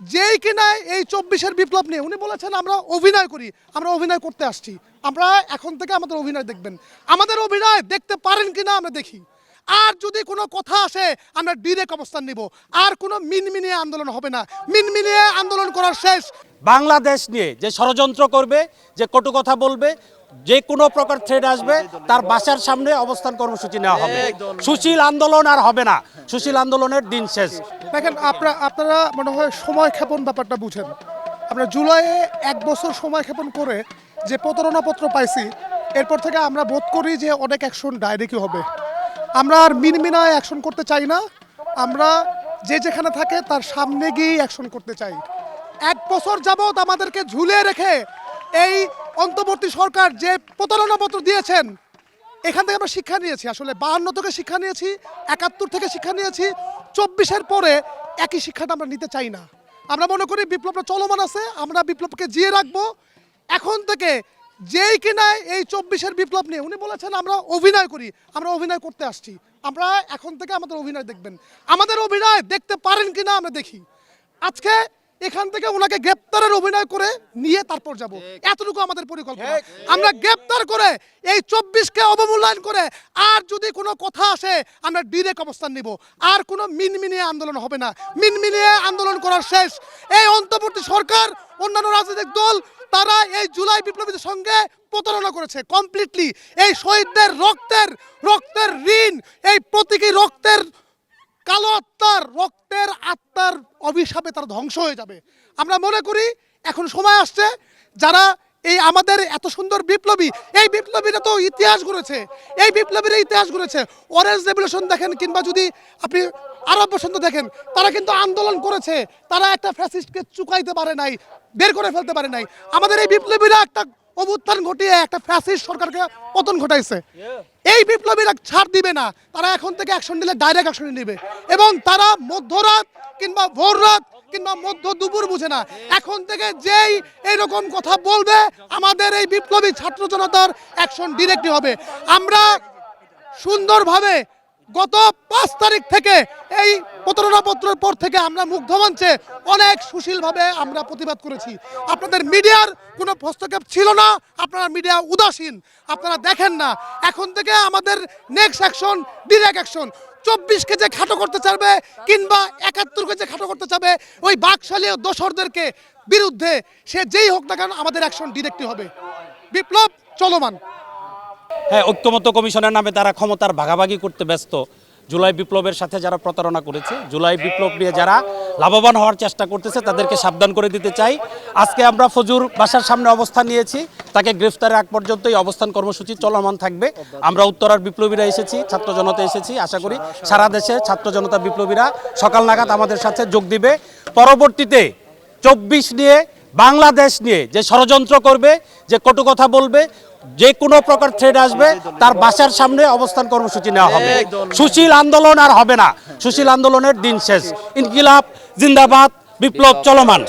যেই কিনা এই চব্বিশের বিপ্লব নিয়ে, উনি বলেছেন, আমরা অভিনয় করি, আমরা অভিনয় করতে আসছি। আমরা এখন থেকে আমাদের অভিনয় দেখবেন। আমাদের অভিনয় দেখতে পারেন কিনা আমরা দেখি। আর যদি কোনো কথা আসে আমরা ডিরেক্ট অবস্থান নিব। আর কোনো মিনমিনিয়ে আন্দোলন হবে না। মিনমিনিয়ে আন্দোলন করার শেষ। বাংলাদেশ নিয়ে যে ষড়যন্ত্র করবে যে কটু কথা বলবে যে কোনো প্রকার থ্রেড আসবে তার বাসার সামনে অবস্থান কর্মসূচি নেওয়া হবে। সুশীল আন্দোলন আর হবে না। সুশীল আন্দোলনের দিন শেষ। দেখেন আপনারা আপনারা মনে হয় সময় ক্ষেপণ ব্যাপারটা বুঝেন। আমরা জুলাইয়ে এক বছর সময় ক্ষেপণ করে যে প্রতারণাপত্র পাইছি এরপর থেকে আমরা বোধ করি যে অনেক অ্যাকশন ডাইরেক্টই হবে। আমরা আর মিনমিনায় অ্যাকশন করতে চাই না। আমরা যে যেখানে থাকে তার সামনে গিয়েই অ্যাকশন করতে চাই। এক বছর যাবৎ আমাদেরকে ঝুলিয়ে রেখে এই অন্তর্বর্তী সরকার যে প্রতারণাপত্র দিয়েছেন, এখান থেকে আমরা শিক্ষা নিয়েছি। আসলে বাহান্ন থেকে শিক্ষা নিয়েছি, একাত্তর থেকে শিক্ষা নিয়েছি, চব্বিশের পরে একই শিক্ষাটা আমরা নিতে চাই না। আমরা মনে করি বিপ্লবটা চলমান আছে, আমরা বিপ্লবকে জিয়ে রাখব। এখন থেকে যেই কিনা এই চব্বিশের বিপ্লব নিয়ে উনি বলেছেন আমরা অভিনয় করি আমরা অভিনয় করতে আসছি। আমরা এখন থেকে আমাদের অভিনয় দেখবেন। আমাদের অভিনয় দেখতে পারেন কিনা আমরা দেখি। আজকে এখান থেকে ওনাকে গ্রেপ্তারের অভিনয় করে নিয়ে তারপর যাব। এতটুকু আমাদের পরিকল্পনা। আমরা গ্রেপ্তার করে এই চব্বিশকে অবমূল্যায়ন করে আর যদি কোনো কথা আসে আমরা ডিরেক্ট অবস্থান নিব। আর কোনো মিনমিনিয়ে আন্দোলন হবে না। মিনমিনিয়ে আন্দোলন করার শেষ। এই অন্তর্বর্তী সরকার অন্যান্য রাজনৈতিক দল তারা এই জুলাই বিপ্লবীদের সঙ্গে প্রতারণা করেছে কমপ্লিটলি এই শহীদদের রক্তের রক্তের ঋণ, এই প্রতীকী রক্তের কালো আত্মার, রক্তের আত্মার অভিশাপে তারা ধ্বংস হয়ে যাবে। আমরা মনে করি, এখন সময় আসছে, যারা এই আমাদের এত সুন্দর বিপ্লবী এই বিপ্লবীরা তো ইতিহাস গড়েছে এই বিপ্লবীরা ইতিহাস গড়েছে অরেঞ্জ রেভলিউশন দেখেন কিংবা যদি আপনি আরব বসন্ত দেখেন তারা কিন্তু আন্দোলন করেছে। তারা একটা ফ্যাসিস্টকে চুকাইতে পারে নাই বের করে ফেলতে পারে নাই। আমাদের এই বিপ্লবীরা একটা অভ্যুত্থান ঘটিয়ে একটা ফ্যাসিস্ট সরকারকে পতন ঘটাইছে। এই বিপ্লবীরা ছাড় দিবে না তারা এখন থেকে অ্যাকশন নিলে ডাইরেক্ট অ্যাকশন নেবে। এবং তারা মধ্যরাত কিংবা ভোর রাত কিংবা মধ্য দুপুর বুঝে না। এখন থেকে যেই এইরকম কথা বলবে, আমাদের এই বিপ্লবী ছাত্র জনতার অ্যাকশন ডিরেক্টলি হবে। আমরা সুন্দরভাবে গত পাঁচ তারিখ থেকে এই প্রতারণাপত্রের পর থেকে আমরা মুগ্ধ মঞ্চে অনেক সুশীলভাবে আমরা প্রতিবাদ করেছি। আপনাদের মিডিয়ার কোনো হস্তক্ষেপ ছিল না, আপনারা মিডিয়া উদাসীন, আপনারা দেখেন না। এখন থেকে আমাদের নেক্সট অ্যাকশন ডিরেক্ট অ্যাকশন চব্বিশকে যে খাটো করতে চাইবে কিংবা একাত্তর যে খাটো করতে চাবে ওই বাকশালী দোসরদেরকে বিরুদ্ধে সে যেই হোক না কেন আমাদের অ্যাকশন ডিরেক্টই হবে। বিপ্লব, চলমান। হ্যাঁ ঐক্যমত কমিশনের নামে তারা ক্ষমতার ভাগাভাগি করতে ব্যস্ত। জুলাই বিপ্লবের সাথে যারা প্রতারণা করেছে, জুলাই বিপ্লব নিয়ে যারা লাভবান হওয়ার চেষ্টা করতেছে তাদেরকে সাবধান করে দিতে চাই। আজকে আমরা ফজুর বাসার সামনে অবস্থান নিয়েছি তাকে গ্রেফতারের আগ পর্যন্ত এই অবস্থান কর্মসূচি চলমান থাকবে। আমরা উত্তরার বিপ্লবীরা এসেছি ছাত্র জনতা এসেছি আশা করি সারা দেশে ছাত্র জনতা বিপ্লবীরা সকাল নাগাদ আমাদের সাথে যোগ দিবে। পরবর্তীতে চব্বিশ নিয়ে বাংলাদেশ নিয়ে যে ষড়যন্ত্র করবে যে কটু কথা বলবে যে কোনো প্রকার থ্রেড আসবে তার বাসার সামনে অবস্থান কর্মসূচি নেওয়া হবে। সুশীল আন্দোলন আর হবে না। সুশীল আন্দোলনের দিন শেষ। ইনকিলাব জিন্দাবাদ বিপ্লব চলমান।